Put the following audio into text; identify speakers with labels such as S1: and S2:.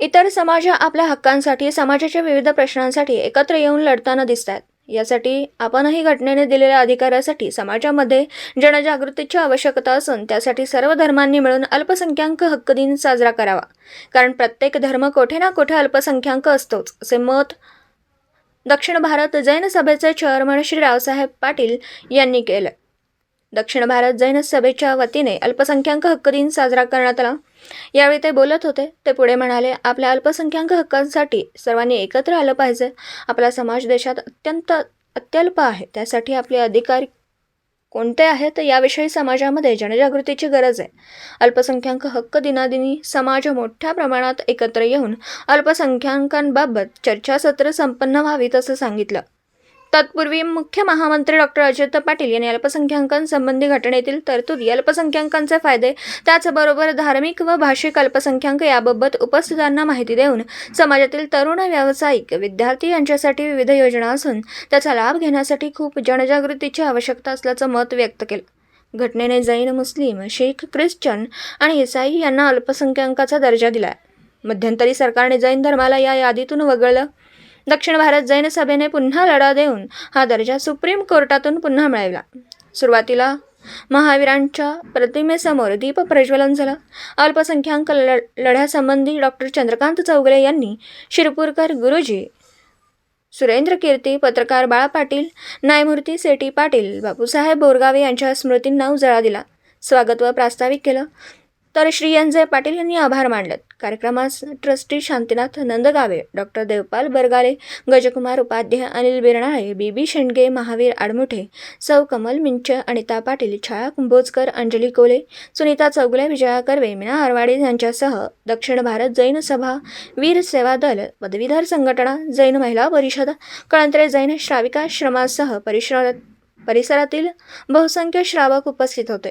S1: इतर समाज आपल्या हक्कांसाठी समाजाच्या विविध प्रश्नांसाठी एकत्र येऊन लढताना दिसत आहेत यासाठी आपणही घटनेने दिलेल्या अधिकारासाठी समाजामध्ये जनजागृतीची आवश्यकता असून त्यासाठी सर्व धर्मांनी मिळून अल्पसंख्याक हक्क दिन साजरा करावा. कारण प्रत्येक धर्म कोठे ना कोठे अल्पसंख्याक असतोच असे मत दक्षिण भारत जैन सभेचे चेअरमन श्री रावसाहेब पाटील यांनी केलं. दक्षिण भारत जैन सभेच्या वतीने अल्पसंख्याक हक्क दिन साजरा करण्यात आला. यावेळी ते बोलत होते. ते पुढे म्हणाले आपल्या अल्पसंख्याक हक्कांसाठी सर्वांनी एकत्र आलं पाहिजे. आपला समाज देशात अत्यंत अत्यल्प आहे. त्यासाठी आपले अधिकार कोणते आहेत याविषयी समाजामध्ये जनजागृतीची गरज आहे. अल्पसंख्याक हक्क दिनादिनी समाज मोठ्या प्रमाणात एकत्र येऊन अल्पसंख्याकांबाबत चर्चासत्र संपन्न व्हावीत असं सांगितलं. तत्पूर्वी मुख्य महामंत्री डॉक्टर अजित पाटील यांनी अल्पसंख्याकांसंबंधी घटनेतील तरतुदी अल्पसंख्याकांचे फायदे त्याचबरोबर धार्मिक व भाषिक अल्पसंख्याक याबाबत उपस्थितांना माहिती देऊन समाजातील तरुण व्यावसायिक विद्यार्थी यांच्यासाठी विविध योजना असून त्याचा लाभ घेण्यासाठी खूप जनजागृतीची आवश्यकता असल्याचं मत व्यक्त केलं. घटनेने जैन मुस्लिम शीख ख्रिश्चन आणि इसाई यांना अल्पसंख्याकाचा दर्जा दिला आहे मध्यंतरी सरकारने जैन धर्माला या यादीतून वगळलं. दक्षिण भारत जैन सभेने पुन्हा लढा देऊन हा दर्जा सुप्रीम कोर्टातून पुन्हा मिळवला सुरुवातीला महावीरांच्या प्रतिमेसमोर दीप प्रज्वलन झालं. अल्पसंख्याक ल लढ्यासंबंधी डॉक्टर चंद्रकांत चौगले यांनी शिरपूरकर गुरुजी सुरेंद्र कीर्ती पत्रकार बाळा पाटील न्यायमूर्ती सेटी पाटील बापूसाहेब बोरगावे यांच्या स्मृतींना उजाळा दिला. स्वागत व प्रास्ताविक केलं. तर श्री एन जे पाटील यांनी आभार मानलेत. कार्यक्रमास trustee Shantinath Nandgave doctor Devpal Bargale Gajkumar Upadhyay Anil Birnale B Shendge Mahavir Admuthe सौ कमल मिंच अनिता पाटील छाया कुंभोजकर अंजली कोले सुनीता चौगुले विजया कर्वे मीना आरवाडे यांच्यासह दक्षिण भारत जैन सभा वीर सेवा दल पदवीधर संघटना जैन महिला परिषद कळंत्रे जैन श्राविकाश्रमासह परिसरात परिसरातील बहुसंख्य श्रावक उपस्थित होते.